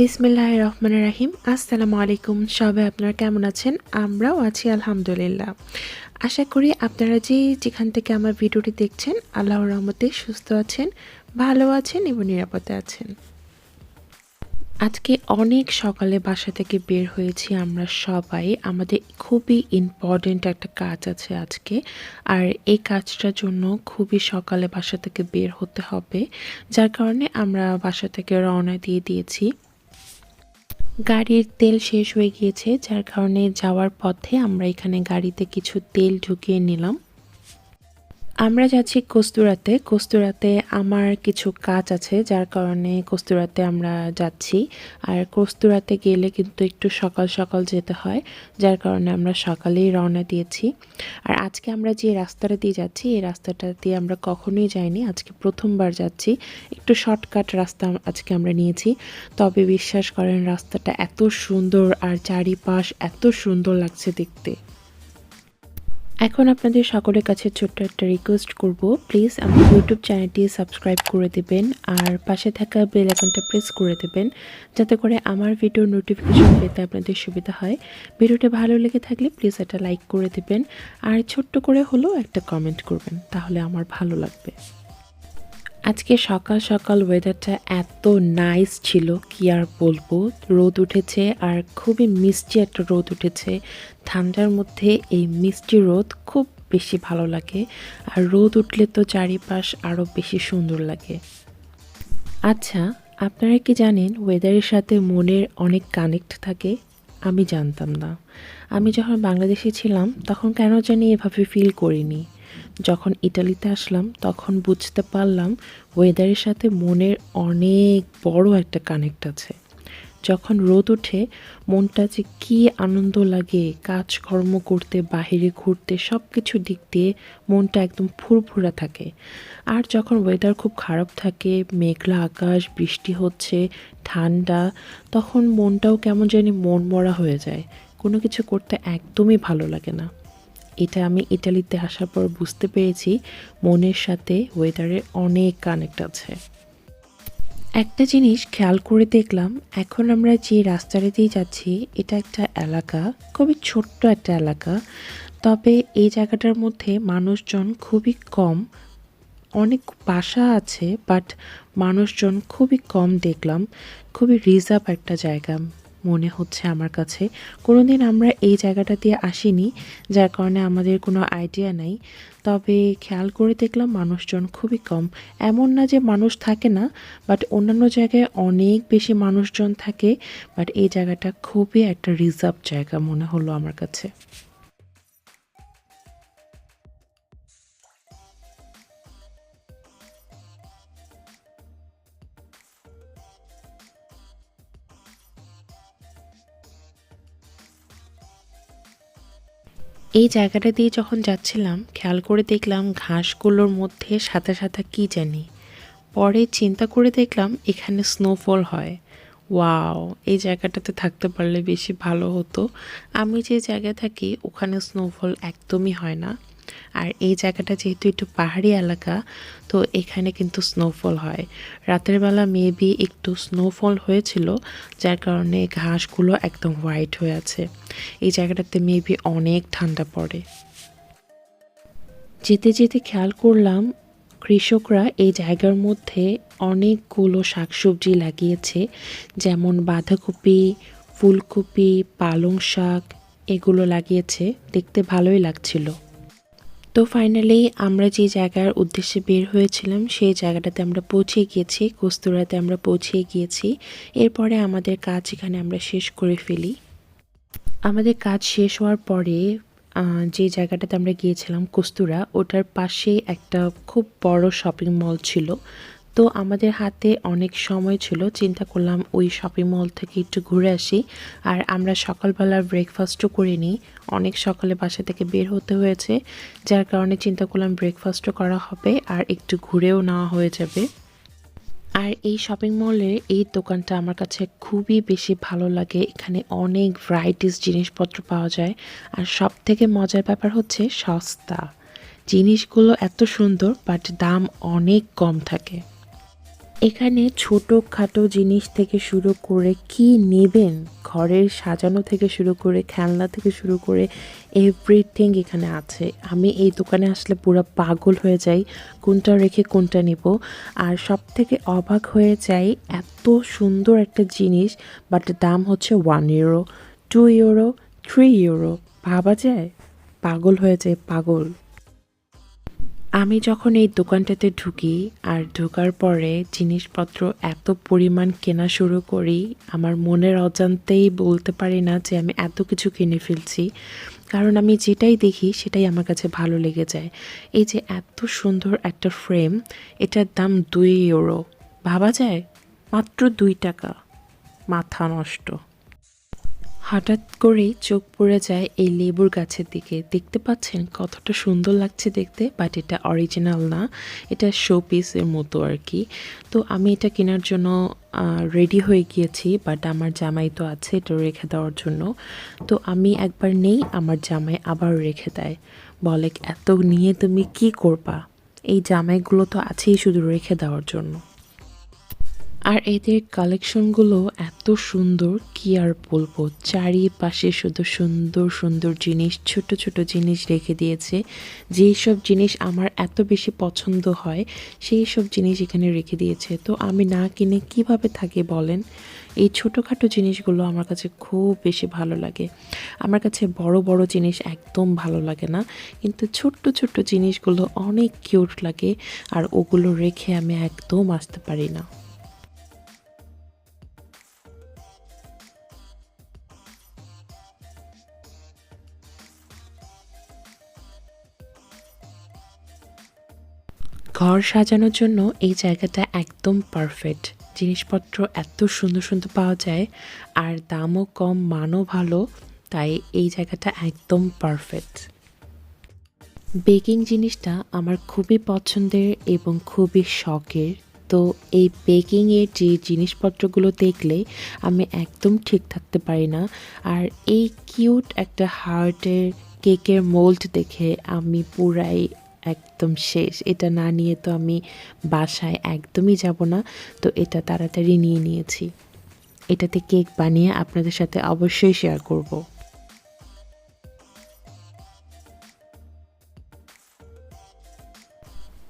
বিসমিল্লাহ রহমান রাহিম আসসালামু আলাইকুম সবাই আপনারা কেমন আছেন? আমরাও আছি, আলহামদুলিল্লাহ। আশা করি আপনারা যে যেখান থেকে আমার ভিডিওটি দেখছেন, আল্লাহর রহমতে সুস্থ আছেন, ভালো আছেন এবং নিরাপদে আছেন। আজকে অনেক সকালে বাসা থেকে বের হয়েছি আমরা সবাই। আমাদের খুবই ইম্পর্টেন্ট একটা কাজ আছে আজকে। আর এই কাজটার জন্য খুবই সকালে বাসা থেকে বের হতে হবে। যার কারণে আমরা বাসা থেকে রওনা দিয়ে দিয়েছি। গাড়ির তেল শেষ হয়ে গিয়েছে, যার কারণে যাওয়ার পথে আমরা এখানে গাড়িতে কিছু তেল ঢুকিয়ে নিলাম। আমরা যাচ্ছি কস্তুরাতে। কস্তুরাতে আমার কিছু কাজ আছে, যার কারণে কস্তুরাতে আমরা যাচ্ছি। আর কস্তুরাতে গেলে কিন্তু একটু সকাল সকাল যেতে হয়, যার কারণে আমরা সকালেই রওনা দিয়েছি। আর আজকে আমরা যে রাস্তাটা দিয়ে যাচ্ছি, এই রাস্তাটা দিয়ে আমরা কখনোই যাইনি। আজকে প্রথমবার যাচ্ছি। একটু শর্টকাট রাস্তা আজকে আমরা নিয়েছি। তবে বিশ্বাস করেন, রাস্তাটা এত সুন্দর আর চারিপাশ এত সুন্দর লাগছে দেখতে। এখন আপনাদের সকলের কাছে ছোট্ট একটা রিকোয়েস্ট করব। প্লিজ আমার ইউটিউব চ্যানেলটি সাবস্ক্রাইব করে দেবেন আর পাশে থাকা বেল আইকনটা প্রেস করে দেবেন, যাতে করে আমার ভিডিও নোটিফিকেশন পেতে আপনাদের সুবিধা হয়। ভিডিওটা ভালো লেগে থাকলে প্লিজ একটা লাইক করে দেবেন আর ছোট্ট করে হলেও একটা কমেন্ট করবেন, তাহলে আমার ভালো লাগবে। আজকে সকাল সকাল ওয়েদারটা এত নাইস ছিল, কি আর বলব? রোদ উঠেছে আর খুবই মিষ্টি একটা রোদ উঠেছে। ঠান্ডার মধ্যে এই মিষ্টি রোদ খুব বেশি ভালো লাগে আর রোদ উঠলে তো চারিপাশ আরও বেশি সুন্দর লাগে। আচ্ছা আপনারা কি জানেন ওয়েদারের সাথে মনের অনেক কানেক্ট থাকে? আমি জানতাম না। আমি যখন বাংলাদেশে ছিলাম, তখন কেন জানি এভাবে ফিল করিনি। যখন ইটালিতে আসলাম, তখন বুঝতে পারলাম ওয়েদারের সাথে মনের অনেক বড় একটা কানেক্ট আছে। যখন রোদ ওঠে, মনটা যে কী আনন্দ লাগে, কাজকর্ম করতে, বাহিরে ঘুরতে সব কিছু দিক দিয়ে মনটা একদম ফুরফুরা থাকে। আর যখন ওয়েদার খুব খারাপ থাকে, মেঘলা আকাশ, বৃষ্টি হচ্ছে, ঠান্ডা, তখন মনটাও কেমন জানি মন মরা হয়ে যায়। কোনো কিছু করতে একদমই ভালো লাগে না। এটা আমি ইটালিতে আসার পর বুঝতে পেরেছি মনের সাথে ওয়েদারের অনেক কানেক্ট আছে। একটা জিনিস খেয়াল করে দেখলাম, এখন আমরা যে রাস্তাটা দিয়ে যাচ্ছি, এটা একটা এলাকা, খুবই ছোট্ট একটা এলাকা। তবে এই জায়গাটার মধ্যে মানুষজন খুবই কম, অনেক বাসা আছে বাট মানুষজন খুবই কম দেখলাম, খুবই রিজার্ভ একটা জায়গা। মনে হচ্ছে আমার কাছে। কোনো দিন আমরা এই জায়গাটা দিয়ে আসিনি, যার কারণে আমাদের কোনো আইডিয়া নাই। তবে খেয়াল করে দেখলাম মানুষজন খুবই কম। এমন না যে মানুষ থাকে না বাট অন্যান্য জায়গায় অনেক বেশি মানুষজন থাকে বাট এই জায়গাটা খুবই একটা রিজার্ভ জায়গা মনে হলো আমার কাছে। এই জায়গাটা দিয়ে যখন যাচ্ছিলাম, খেয়াল করে দেখলাম ঘাসগুলোর মধ্যে সাদা সাদা কী জানি। পরে চিন্তা করে দেখলাম এখানে স্নোফল হয়। ওয়াও, এই জায়গাটাতে থাকতে পারলে বেশি ভালো হতো। আমি যে জায়গায় থাকি, ওখানে স্নোফল একদমই হয় না। আর এই জায়গাটা যেহেতু একটু পাহাড়ি এলাকা, তো এখানে কিন্তু স্নোফল হয়। রাতের বেলা মেবি একটু স্নোফল হয়েছিল, যার কারণে ঘাসগুলো একদম হোয়াইট হয়ে আছে। এই জায়গাটাতে মেবি অনেক ঠান্ডা পড়ে। যেতে যেতে খেয়াল করলাম, কৃষকরা এই জায়গার মধ্যে অনেকগুলো শাকসবজি লাগিয়েছে, যেমন বাঁধাকপি, ফুলকপি, পালং শাক, এগুলো লাগিয়েছে। দেখতে ভালোই লাগছিল। তো ফাইনালি আমরা যে জায়গার উদ্দেশ্যে বের হয়েছিলাম, সেই জায়গাটাতে আমরা পৌঁছে গিয়েছি, কস্তুরাতে আমরা পৌঁছে গিয়েছি। এরপরে আমাদের কাজ এখানে আমরা শেষ করে ফেলি। আমাদের কাজ শেষ হওয়ার পরে যে জায়গাটাতে আমরা গিয়েছিলাম, কস্তুরা, ওটার পাশে একটা খুব বড় শপিং মল ছিল। তো আমাদের হাতে অনেক সময় ছিল, চিন্তা করলাম ওই শপিং মল থেকে একটু ঘুরে আসি। আর আমরা সকালবেলা ব্রেকফাস্টও করে নিই অনেক সকালে বাসা থেকে বের হতে হয়েছে, যার কারণে চিন্তা করলাম ব্রেকফাস্টও করা হবে আর একটু ঘুরেও নেওয়া হয়ে যাবে। আর এই শপিং মলের এই দোকানটা আমার কাছে খুবই বেশি ভালো লাগে, এখানে অনেক ভ্যারাইটিস জিনিসপত্র পাওয়া যায়। আর সব থেকে মজার ব্যাপার হচ্ছে সস্তা। জিনিসগুলো এত সুন্দর বাট দাম অনেক কম থাকে। এখানে ছোটোখাটো জিনিস থেকে শুরু করে কি নেবেন? ঘরের সাজানো থেকে শুরু করে, খেলনা থেকে শুরু করে এভরিথিং এখানে আছে। আমি এই দোকানে আসলে পুরো পাগল হয়ে যাই, কোনটা রেখে কোনটা নেব। আর সব থেকে অবাক হয়ে যাই, এত সুন্দর একটা জিনিস বাট দাম হচ্ছে one euro two euro three euro ভাবা যায়? পাগল হয়ে যায় পাগল। আমি যখন এই দোকানটাতে ঢুকি আর ঢোকার পরে জিনিসপত্র এত পরিমাণ কেনা শুরু করি, আমার মনের অজান্তেই বলতে পারি না যে আমি এত কিছু কিনে ফেলছি। কারণ আমি যেটাই দেখি সেটাই আমার কাছে ভালো লেগে যায়। এই যে এত সুন্দর একটা ফ্রেম, এটার দাম দুই ইউরো। ভাবা যায়? মাত্র দুই টাকা। মাথা নষ্ট। হঠাৎ করেই চোখ পড়ে যায় এই লেবুর গাছের দিকে। দেখতে পাচ্ছেন কতটা সুন্দর লাগছে দেখতে বাট এটা অরিজিনাল না। এটা শো পিসের মতো আর কি। তো আমি এটা কেনার জন্য রেডি হয়ে গিয়েছি বাট আমার জামাই তো আছে, এটা রেখে দেওয়ার জন্য। তো আমি একবার নেই, আমার জামাই আবার রেখে দেয়। বলে, এত নিয়ে তুমি কি করবা? এই জামাইগুলো তো আছেই শুধু রেখে দেওয়ার জন্য। আর এদের কালেকশনগুলো এত সুন্দর, কি আর বলব? চারিপাশে শুধু সুন্দর সুন্দর জিনিস, ছোট ছোট জিনিস রেখে দিয়েছে। যেই সব জিনিস আমার এত বেশি পছন্দ হয় সেই সব জিনিস এখানে রেখে দিয়েছে। তো আমি না কিনে কীভাবে থাকি বলেন? এই ছোটোখাটো জিনিসগুলো আমার কাছে খুব বেশি ভালো লাগে। আমার কাছে বড় বড় জিনিস একদম ভালো লাগে না। কিন্তু ছোট্ট ছোট্ট জিনিসগুলো অনেক কিউট লাগে, আর ওগুলো রেখে আমি একদম আসতে পারি না। ঘর সাজানোর জন্য এই জায়গাটা একদম পারফেক্ট জিনিসপত্র এত সুন্দর সুন্দর পাওয়া যায়, আর দামও কম, মানও ভালো, তাই এই জায়গাটা একদম পারফেক্ট বেকিং জিনিসটা আমার খুবই পছন্দের এবং খুবই শখের। তো এই বেকিংয়ের যে জিনিসপত্রগুলো দেখলে আমি একদম ঠিক থাকতে পারি না। আর এই কিউট একটা হার্টের কেকের মোল্ড দেখে আমি পুরাই একদম শেষ। এটা না নিয়ে তো আমি বাসায় একদমই যাব না। তো এটা তাড়াতাড়ি নিয়ে নিয়েছি। এটাতে কেক বানিয়ে আপনাদের সাথে অবশ্যই শেয়ার করব।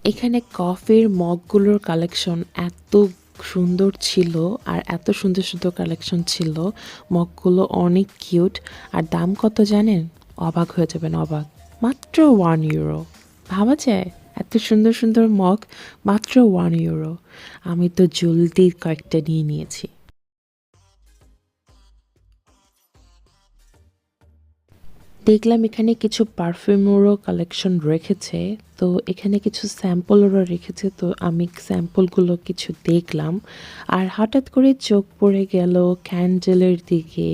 এখানে কফির মগগুলোর কালেকশন এত সুন্দর ছিল আর এত সুন্দর সুন্দর কালেকশন ছিল। মগগুলো অনেক কিউট আর দাম কত জানেন? অবাক হয়ে যাবেন, অবাক। মাত্র ওয়ান ইউরো ভাবা যায়? এত সুন্দর সুন্দর মগ, মাত্র ওয়ান ইউরো আমি তো জলদি কয়েকটা নিয়ে নিয়েছি। দেখলাম এখানে কিছু পারফিউমেরও কালেকশন রেখেছে, তো এখানে কিছু স্যাম্পল ওরা রেখেছে, তো আমি স্যাম্পলগুলো কিছু দেখলাম। আর হঠাৎ করে চোখ পড়ে গেল ক্যান্ডেলের দিকে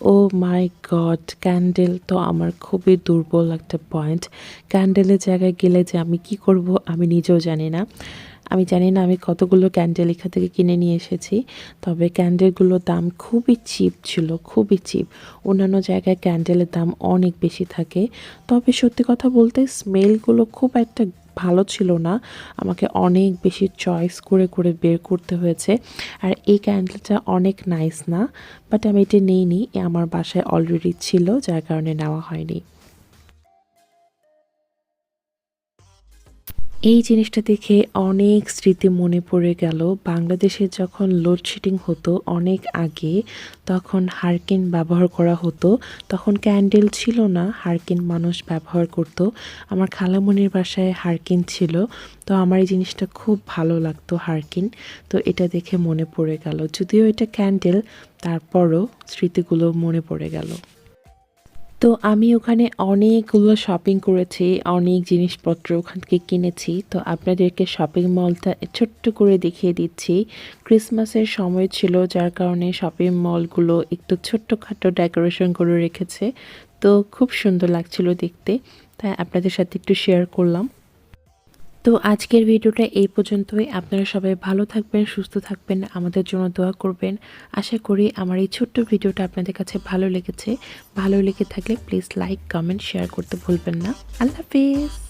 ও মাই গড ক্যান্ডেল তো আমার খুবই দুর্বল একটা পয়েন্ট ক্যান্ডেলের জায়গায় গেলে যে আমি কি করব, আমি নিজেও জানি না। আমি জানি না আমি কতগুলো ক্যান্ডেল এখান থেকে কিনে নিয়ে এসেছি, তবে ক্যান্ডেলগুলোর দাম খুবই চিপ ছিল, খুবই চিপ অন্যান্য জায়গায় ক্যান্ডেলের দাম অনেক বেশি থাকে। তবে সত্যি কথা বলতে স্মেলগুলো খুব একটা ভালো ছিল না। আমাকে অনেক বেশি চয়েস করে করে বের করতে হয়েছে। আর এই ক্যান্ডেলটা অনেক নাইস না বাট আমি এটা নিইনি। আমার বাসায় অলরেডি ছিল, যার কারণে নেওয়া হয়নি। এই জিনিসটা দেখে অনেক স্মৃতি মনে পড়ে গেল। বাংলাদেশে যখন লোডশেডিং হতো অনেক আগে, তখন হারকিন ব্যবহার করা হতো। তখন ক্যান্ডেল ছিল না হারকিন মানুষ ব্যবহার করত। আমার খালামনির বাসায় হারকিন ছিল, তো আমার এই জিনিসটা খুব ভালো লাগতো হারকিন তো এটা দেখে মনে পড়ে গেল। যদিও এটা ক্যান্ডেল তারপরও স্মৃতিগুলো মনে পড়ে গেল। তো আমি ওখানে অনেকগুলো শপিং করেছি, অনেক জিনিসপত্র ওখান থেকে কিনেছি। তো আপনাদেরকে শপিং মলটা ছোট্ট করে দেখিয়ে দিচ্ছি। ক্রিসমাসের সময় ছিল, যার কারণে শপিং মলগুলো একটু ছোট্টখাটো ডেকোরেশন করে রেখেছে। তো খুব সুন্দর লাগছিল দেখতে। তাই আপনাদের সাথে একটু শেয়ার করলাম। তো আজকের ভিডিওটা এই পর্যন্তই। আপনারা সবাই ভালো থাকবেন, সুস্থ থাকবেন, আমাদের জন্য দোয়া করবেন। আশা করি আমার এই ছোট্ট ভিডিওটা আপনাদের কাছে ভালো লেগেছে। ভালো লেগে থাকলে প্লিজ লাইক কমেন্ট শেয়ার করতে ভুলবেন না। আল্লাহ হাফিজ।